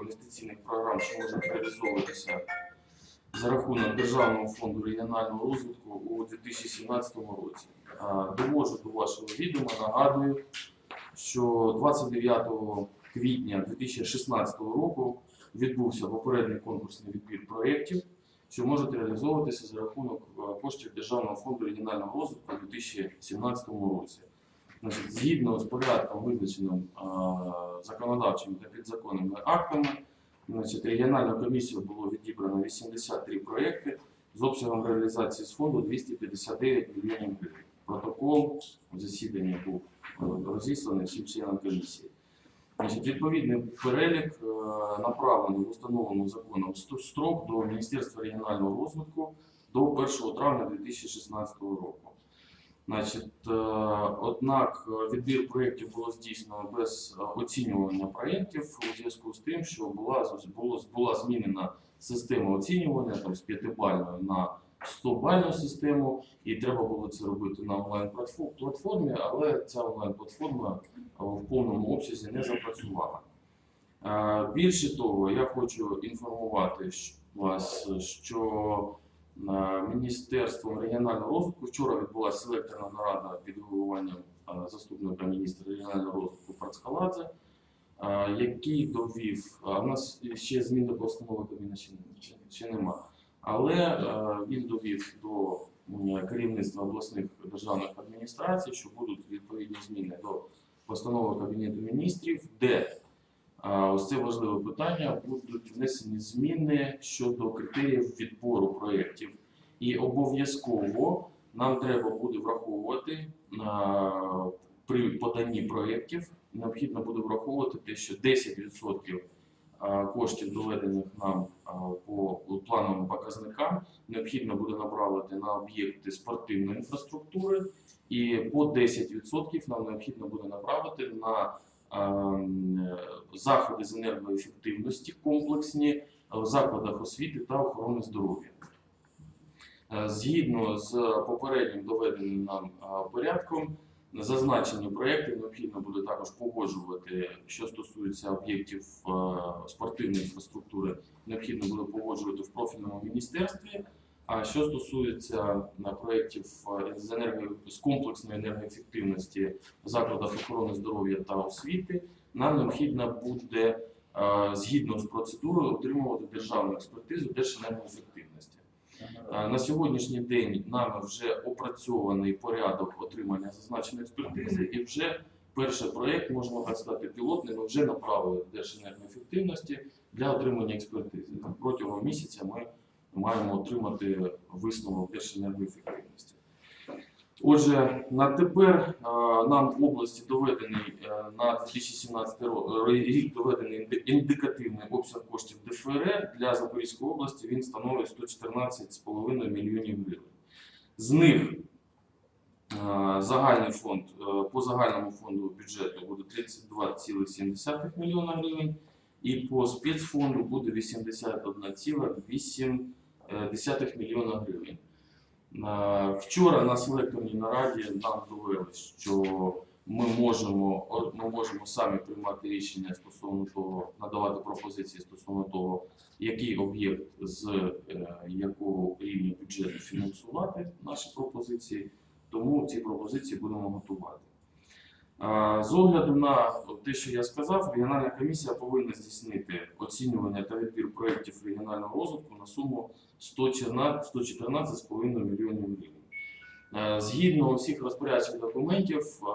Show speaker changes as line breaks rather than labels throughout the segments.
інвестиційних програм, що можуть реалізовуватися за рахунок Державного фонду регіонального розвитку у 2017 році. А, Довожу до вашого відома, нагадую, що 29 квітня 2016 року відбувся попередній конкурсний відбір проєктів, що можуть реалізовуватися за рахунок е, коштів Державного фонду регіонального розвитку у 2017 році. Значить, згідно з порядком, визначеним законодавчими та підзаконними актами, значить, регіональною комісією було відібрано 83 проєкти з обсягом реалізації з фонду 259 мільйонів гривень. Протокол засідання був е, розісланий всім членам комісії. Значить, відповідний перелік е, направлений в установлений законом строк до Міністерства регіонального розвитку до 1 травня 2016 року. Значить, е, однак е, відбір проєктів було здійснено без оцінювання проєктів у зв'язку з тим, що була, була змінена система оцінювання там, з 5-бальної на 100-бальну систему, і треба було це робити на онлайн-платформі, але ця онлайн-платформа в повному обсязі не запрацювала. Е, Більше того, я хочу інформувати вас, що Міністерством регіонального розвитку. Вчора відбулася селекторна нарада під головуванням е, заступника міністра регіонального розвитку Працкаладзе, е, який довів, а в нас ще змін до постанови Кабміна ще, ще, нема, але е, він довів до керівництва обласних державних адміністрацій, що будуть відповідні зміни до постанови Кабінету міністрів, де ось це важливе питання. Будуть внесені зміни щодо критеріїв відбору проєктів. І обов'язково нам треба буде враховувати при поданні проєктів, необхідно буде враховувати те, що 10% коштів, доведених нам по плановим показникам, необхідно буде направити на об'єкти спортивної інфраструктури, і по 10% нам необхідно буде направити на заходи з енергоефективності комплексні е, в закладах освіти та охорони здоров'я. Е, Згідно з попереднім доведеним нам е, порядком, зазначені проекти необхідно буде також погоджувати, що стосується об'єктів е, спортивної інфраструктури, необхідно буде погоджувати в профільному міністерстві. А що стосується проєктів е, з енерго з комплексної енергоефективності в закладах охорони здоров'я та освіти, нам необхідно буде е, згідно з процедурою отримувати державну експертизу Держенергоефективності. Е, На сьогоднішній день нами вже опрацьований порядок отримання зазначеної експертизи, і вже перший проєкт, можна так сказати, пілотний, ми вже направили в Держенергоефективності для отримання експертизи. Протягом місяця ми маємо отримати висновок Держенергоефективності. Отже, на тепер е, нам в області доведений е, на 2017 ро- рік доведений індикативний обсяг коштів ДФР для Запорізької області. Він становить 114,5 мільйонів гривень. З них е, загальний фонд е, по загальному фонду бюджету буде 32,7 мільйона гривень, і по спецфонду буде 81,8 е, мільйона гривень. Е, Вчора на селекторній нараді нам довели, що ми можемо, ми можемо самі приймати рішення стосовно того, надавати пропозиції стосовно того, який об'єкт з е, якого рівня бюджету фінансувати наші пропозиції. Тому ці пропозиції будемо готувати. З огляду на те, що я сказав, регіональна комісія повинна здійснити оцінювання та відбір проєктів регіонального розвитку на суму 114,5 мільйонів гривень. Е, Згідно всіх розпорядчих документів, е,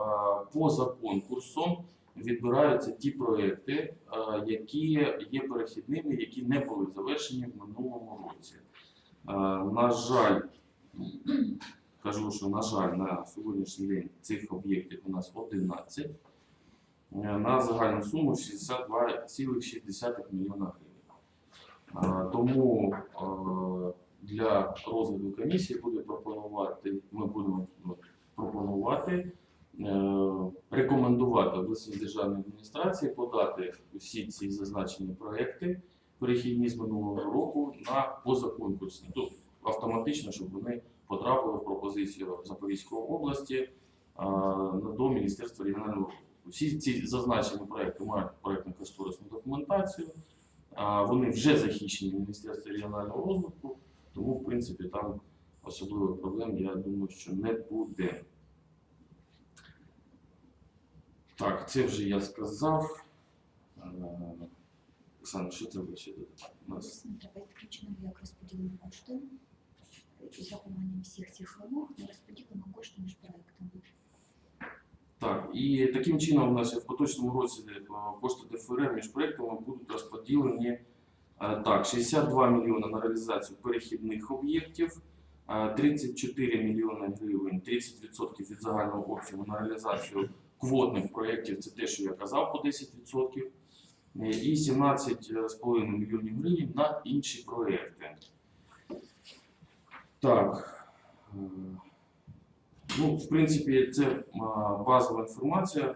поза конкурсом відбираються ті проекти, е, які є перехідними, які не були завершені в минулому році. Е, На жаль, кажу, що на жаль, на сьогоднішній день цих об'єктів у нас 11 е, на загальну суму 62,6 мільйона гривень. Е, Тому е, для розгляду комісії буде пропонувати, ми будемо ну, пропонувати, рекомендувати обласній державній адміністрації подати усі ці зазначені проекти перехідні з минулого року на позаконкурсні, тобто автоматично, щоб вони потрапили в пропозицію Запорізької області до Міністерства регіонального розвитку. Всі ці зазначені проекти мають проектно кошторисну документацію. вони вже захищені Міністерством регіонального розвитку, тому, в принципі, там особливих проблем, я думаю, що не буде. Так, це вже я сказав. Оксана, що треба ще додати? Нас
Треба відключено як розподілимо кошти із рахуванням всіх цих вимог ми розподілимо кошти між проектами.
Так, і таким чином у нас в поточному році е, кошти ДФР між проектами будуть розподілені е, так, 62 мільйони на реалізацію перехідних об'єктів, е, 34 мільйони гривень, 30% від загального обсягу на реалізацію квотних проєктів, це те, що я казав, по 10%, е, і 17,5 мільйонів гривень на інші проєкти. Так. е, Ну, в принципі, це базова інформація.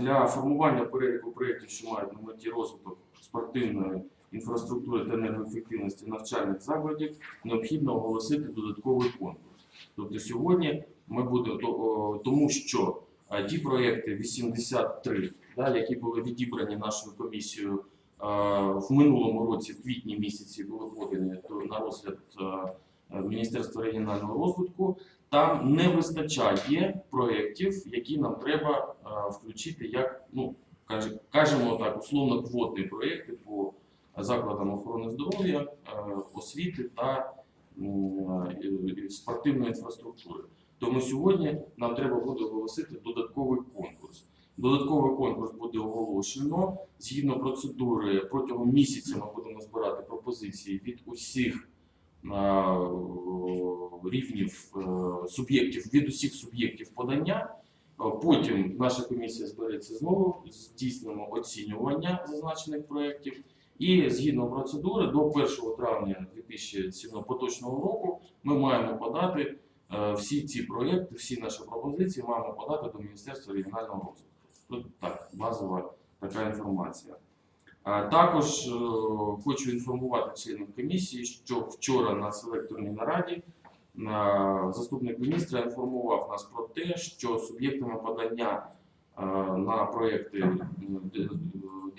Для формування переліку проєктів, що мають на меті розвиток спортивної інфраструктури та енергоефективності навчальних закладів, необхідно оголосити додатковий конкурс. Тобто сьогодні ми будемо тому, що а, ті проєкти 83, да, які були відібрані нашою комісією в минулому році, в квітні місяці, були подані на розгляд а, Міністерства регіонального розвитку. Там не вистачає проєктів, які нам треба е, включити як, ну, кажемо так, условно квотні проєкти по закладам охорони здоров'я, е, освіти та е, спортивної інфраструктури. Тому сьогодні нам треба буде оголосити додатковий конкурс. Додатковий конкурс буде оголошено згідно процедури протягом місяця. Ми будемо збирати пропозиції від усіх рівнів е, суб'єктів від усіх суб'єктів подання. Е, Потім наша комісія збереться знову, здійснимо оцінювання зазначених проєктів. І згідно процедури до 1 травня 2017 поточного року ми маємо подати е, всі ці проєкти, всі наші пропозиції маємо подати до Міністерства регіонального розвитку. Тут так, базова така інформація. Також е, хочу інформувати членів комісії, що вчора на селекторній нараді заступник міністра інформував нас про те, що суб'єктами подання е, на проєкти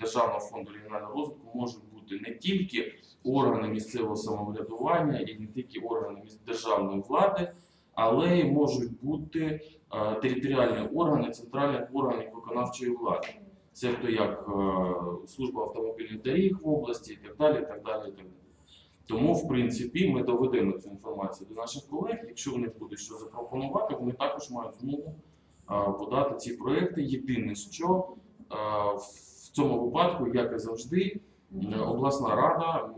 Державного фонду регіонального розвитку можуть бути не тільки органи місцевого самоврядування і не тільки органи державної влади, але й можуть бути е, територіальні органи центральних органів виконавчої влади. Це хто як е, служба автомобільних доріг в області і так далі. І так далі, і так далі. Тому, в принципі, ми доведемо цю інформацію до наших колег. Якщо вони будуть що запропонувати, вони також мають змогу е, подати ці проекти. Єдине, що е, в цьому випадку, як і завжди, обласна рада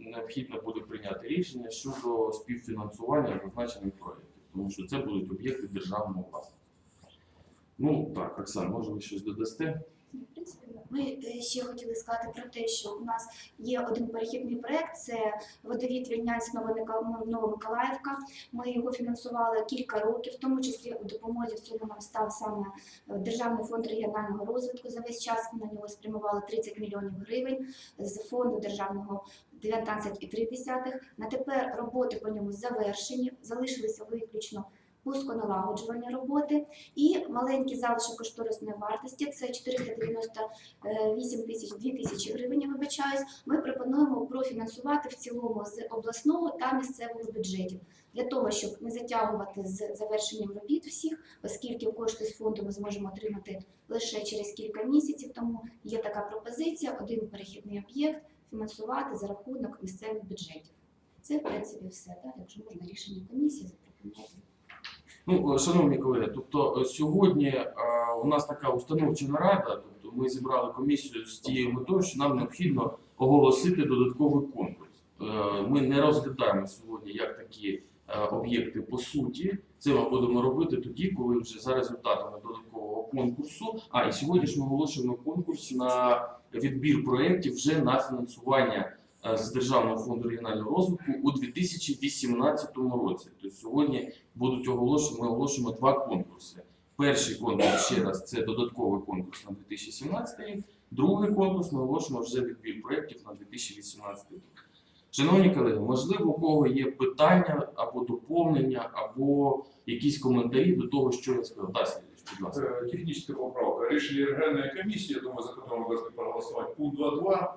необхідно буде прийняти рішення щодо співфінансування зазначених проєктів, тому що це будуть об'єкти державного власності. Ну так, Оксана, може ви щось додасте?
Ну, ми е, ще хотіли сказати про те, що у нас є один перехідний проект, це водовід Вільнянськ Новомиколаївка. Ми його фінансували кілька років, в тому числі у допомозі в цьому нам став саме е, Державний фонд регіонального розвитку. За весь час ми на нього спрямували 30 мільйонів гривень з фонду державного 19,3. На тепер роботи по ньому завершені, залишилися виключно пусконалагоджувальні роботи. І маленький залишок кошторисної вартості це 498 тисяч 2 тисячі гривень, вибачаюсь. Ми пропонуємо профінансувати в цілому з обласного та місцевого бюджетів для того, щоб не затягувати з завершенням робіт всіх, оскільки кошти з фонду ми зможемо отримати лише через кілька місяців. Тому є така пропозиція: один перехідний об'єкт фінансувати за рахунок місцевих бюджетів. Це в принципі все. Так? Якщо можна рішення комісії запропонувати.
Ну, е, шановні колеги, тобто е, сьогодні е, у нас така установча нарада, тобто ми зібрали комісію з тією метою, що нам необхідно оголосити додатковий конкурс. Ми не розглядаємо сьогодні як такі об'єкти по суті. Це ми будемо робити тоді, коли вже за результатами додаткового конкурсу. А і сьогодні ж ми оголошуємо конкурс на відбір проєктів вже на фінансування з Державного фонду регіонального розвитку у 2018 році. Тобто сьогодні будуть оголошені, ми оголошуємо два конкурси. Перший конкурс ще раз це додатковий конкурс на 2017 рік. Другий конкурс ми оголошуємо вже відбір проєктів на 2018 рік. Шановні колеги, можливо, у кого є питання або доповнення, або якісь коментарі до того, що я сказав. Да, Сергій, будь ласка.
Э, Техническая поправка. Решили региональная комиссия, я думаю, за которую мы должны проголосовать. Пункт 2.2.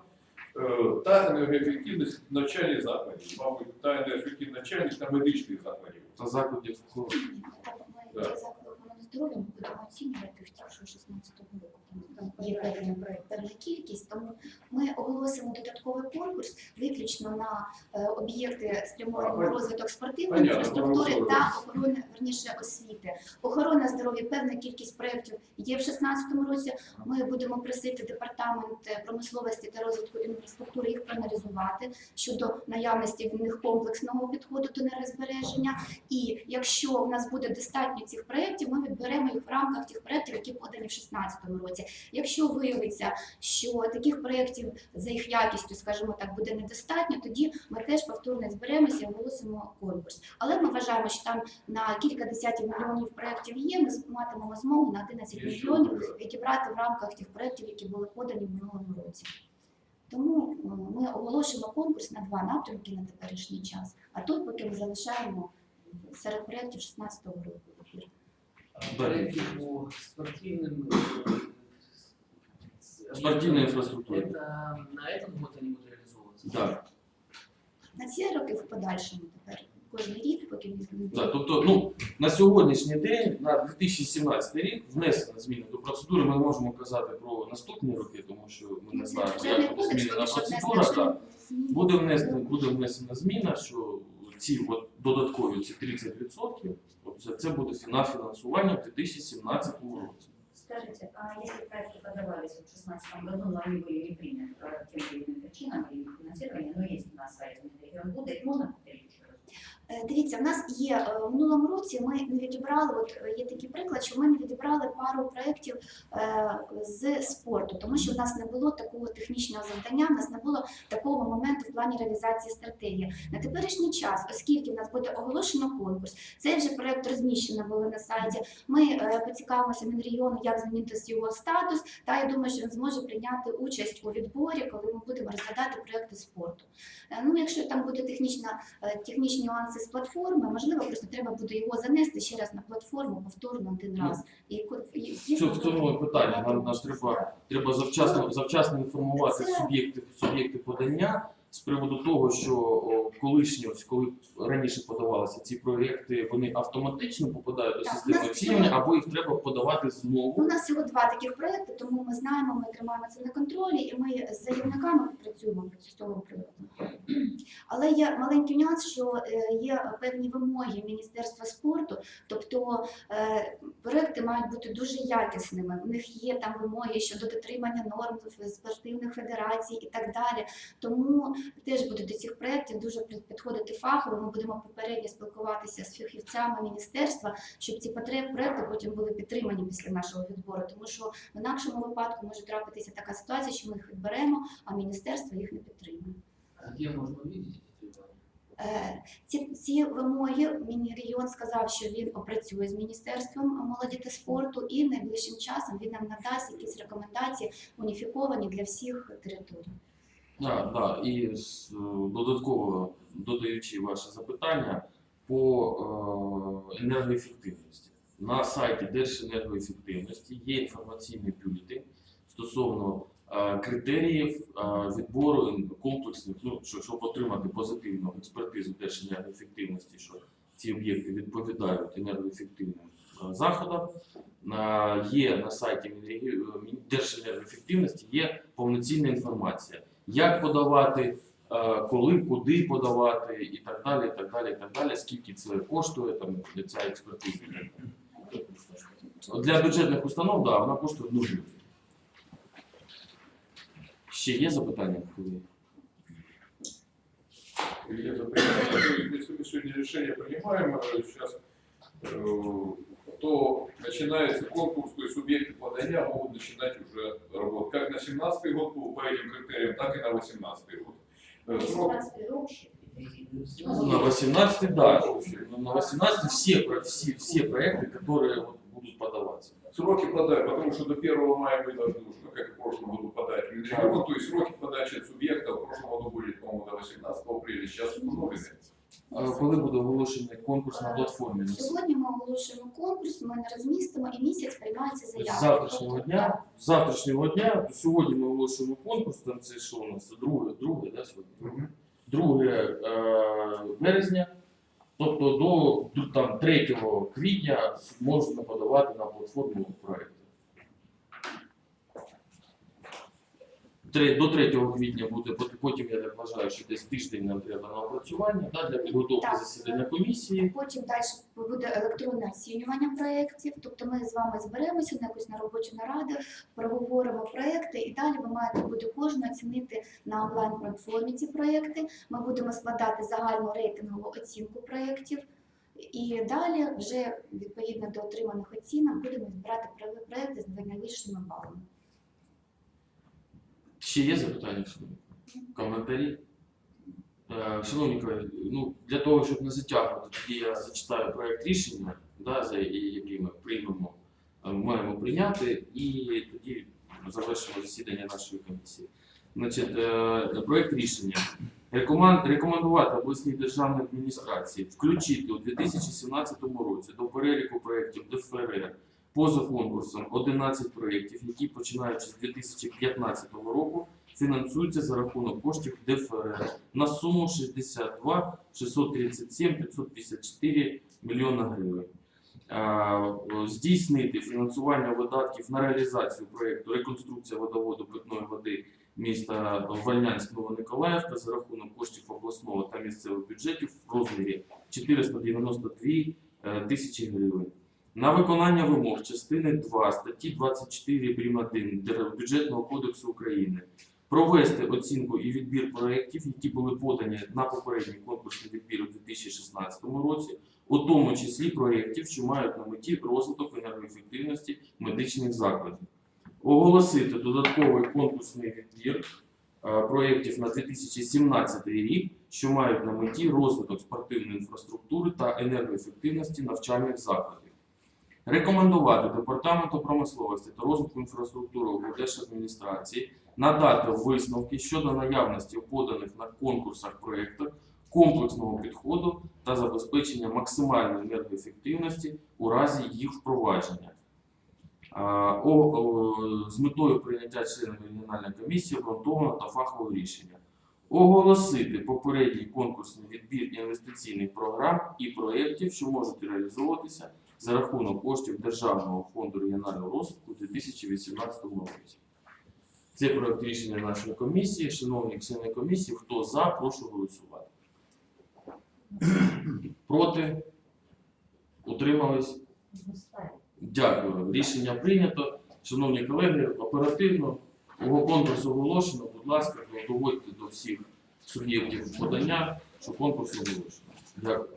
Е, Та енергоефективність навчальних закладів, мабуть, та енергоефективність навчальних та медичних закладів.
Та закладів.
Так, Закладів охорони здоров'я ми будемо оцінювати в тягшу 16 року. Там, там є певна певна кількість, тому ми оголосимо додатковий конкурс виключно на е, об'єкти спрямовані на розвиток спортивної інфраструктури та охорони верніше освіти. Охорона здоров'я, певна кількість проєктів є в 2016 році. Ми будемо просити департамент е, промисловості та розвитку інфраструктури їх проаналізувати щодо наявності в них комплексного підходу до нерозбереження. І якщо в нас буде достатньо цих проєктів, ми відберемо їх в рамках тих проєктів, які подані в 2016 році. Якщо виявиться, що таких проєктів за їх якістю, скажімо так, буде недостатньо, тоді ми теж повторно зберемося і оголосимо конкурс. Але ми вважаємо, що там на кілька десятків мільйонів проєктів є. Ми матимемо змогу на 11 мільйонів відібрати в рамках тих проєктів, які були подані в минулому році. Тому е, ми оголошуємо конкурс на два напрямки на теперішній час, а тут поки ми залишаємо серед проєктів 16 року. ефір.
Далі
по спортивным э,
Спортивная инфраструктура.
Это на этот год они будут реализовываться?
Да.
На ці роки в подальшому тепер кожен рік, поки він
Да, тобто, ну, на сьогоднішній день, на 2017 рік, внесено зміни до процедури. Ми не можемо казати про наступні роки, тому що ми не знаємо, як буде змінена процедура. Так. Буде внесена, буде внесена зміна, що ці от додаткові ці 30%, от це, це буде на фінансування в 2017 році.
Скажите, а если проекты подавались в 2016 году, но они были не приняты по тем или иным причинам или финансирования, но есть на сайте Минрегионбуда, их можно повторить еще раз?
Е, Дивіться, в нас є е, в минулому році. Ми не відібрали. От е, є такий приклад, що ми не відібрали пару проєктів е, з спорту, тому що в нас не було такого технічного завдання, в нас не було такого моменту в плані реалізації стратегії. На теперішній час, оскільки в нас буде оголошено конкурс, цей вже проєкт розміщено було на сайті. Ми е, поцікавимося Мінрегіону, як змінитися його статус. Та я думаю, що він зможе прийняти участь у відборі, коли ми будемо розглядати проєкти спорту. Е, Ну, якщо там буде технічна е, технічні нюанси з платформи, можливо, просто треба буде його занести ще раз на платформу повторно один раз. І, і,
Це в питання. Нам, треба, треба завчасно, завчасно інформувати суб'єкти, суб'єкти подання з приводу того, що о, колишні, ось коли раніше подавалися ці проєкти, вони автоматично попадають до
Так,
системи
нас
оцінювання, або їх треба подавати знову.
У нас всього два таких проекти, тому ми знаємо, ми тримаємо це на контролі, і ми з заявниками працюємо з цього проєкту. Але є маленький нюанс, що е, є певні вимоги Міністерства спорту, тобто е, проекти мають бути дуже якісними. У них є там вимоги щодо дотримання норм спортивних федерацій і так далі. Тому теж буде до цих проєктів дуже підходити фахово. Ми будемо попередньо спілкуватися з фахівцями міністерства, щоб ці проекти потім були підтримані після нашого відбору. Тому що в інакшому випадку може трапитися така ситуація, що ми їх відберемо, а міністерство їх не підтримує.
А где можно увидеть эти?
Е, Ці, ці вимоги Мінрегіон сказав, що він опрацює з міністерством молоді та спорту, і найближчим часом він нам надасть якісь рекомендації уніфіковані для всіх територій.
Да, да. І е, додатково додаючи ваше запитання по е, енергоефективності. На сайті Держенергоефективності є інформаційний бюлетень стосовно е, критеріїв відбору комплексних, ну, що- щоб отримати позитивну експертизу Держенергоефективності, що ці об'єкти відповідають енергоефективним заходам. Є на сайті Держенергоефективності є повноцінна інформація як подавати, е, коли, куди подавати і так далі, і так далі, і так далі, скільки це коштує там ця експертиза. Для бюджетних установ, да, вона коштує нуль. Ще є запитання? колеги?
Или это принимается, то есть, если то начинается конкурс, то есть субъекты подания могут начинать уже работу. Как на 17 год по, по этим критериям, так и на 18 год. Э, Срок
18 рок ще
На 18 да. На 18 все, про- все, все проекты, которые будут подаваться.
Сроки подать, потому что до 1 мая мы должны уже, ну, как и в прошлом году, подать в Минрегион, то есть сроки подачи субъекта в прошлом году были, по-моему, до 18 апреля, сейчас установлены.
Коли буде оголошений конкурс на платформі?
Сьогодні ми оголошуємо конкурс, ми не розмістимо і місяць приймаються
З завтрашнього дня, з завтрашнього дня, сьогодні ми оголошуємо конкурс, там це що у нас? Друге, друге, да, сьогодні? Друге е, березня, тобто до там, 3 квітня можна подавати на платформу проєкти. До 3 квітня буде, потім я так вважаю, що десь тиждень нам треба на опрацювання да, для підготовки
Так.
засідання комісії.
Потім далі буде електронне оцінювання проєктів. Тобто ми з вами зберемося на якусь на робочу нараду, проговоримо проєкти, і далі ви маєте буде кожен оцінити на онлайн-платформі ці проєкти. Ми будемо складати загальну рейтингову оцінку проєктів. І далі, вже відповідно до отриманих оцінок, будемо збирати про- проєкти з найвищими балами.
Ще є запитання, шановні? Коментарі? Е, Шановні колеги, ну, для того, щоб не затягувати, тоді я зачитаю проект рішення, да, за який ми приймемо, е, маємо прийняти, і тоді завершимо засідання нашої комісії. Значить, е, проект рішення. Рекомендувати обласній державній адміністрації включити у 2017 році до переліку проєктів ДФРР поза конкурсом 11 проєктів, які починаючи з 2015 року фінансуються за рахунок коштів ДФРР на суму 62 637 554 мільйона гривень. Е, Здійснити фінансування видатків на реалізацію проєкту реконструкція водоводу питної води міста Вальнянськ Новомиколаївка за рахунок коштів обласного та місцевих бюджетів в розмірі 492 е, тисячі гривень. На виконання вимог частини 2 статті 24 прим. 1 Бюджетного кодексу України провести оцінку і відбір проєктів, які були подані на попередній конкурсний відбір у 2016 році, у тому числі проєктів, що мають на меті розвиток енергоефективності медичних закладів. Оголосити додатковий конкурсний відбір е, проєктів на 2017 рік, що мають на меті розвиток спортивної інфраструктури та енергоефективності навчальних закладів. Рекомендувати Департаменту промисловості та розвитку інфраструктури облдержадміністрації надати висновки щодо наявності у поданих на конкурсах проєктах комплексного підходу та забезпечення максимальної енергоефективності у разі їх впровадження. З метою прийняття членами регіональної комісії обґрунтованого та фахового рішення. Оголосити попередній конкурсний відбір інвестиційних програм і проєктів, що можуть реалізовуватися за рахунок коштів Державного фонду регіонального розвитку у 2018 році. Це проект рішення нашої комісії. Шановні члени комісії, хто за, прошу голосувати. Проти? Утримались? Дякую. Рішення прийнято. Шановні колеги, оперативно конкурс оголошено. Будь ласка, доводьте до всіх суб'єктів подання, що конкурс оголошено. Дякую.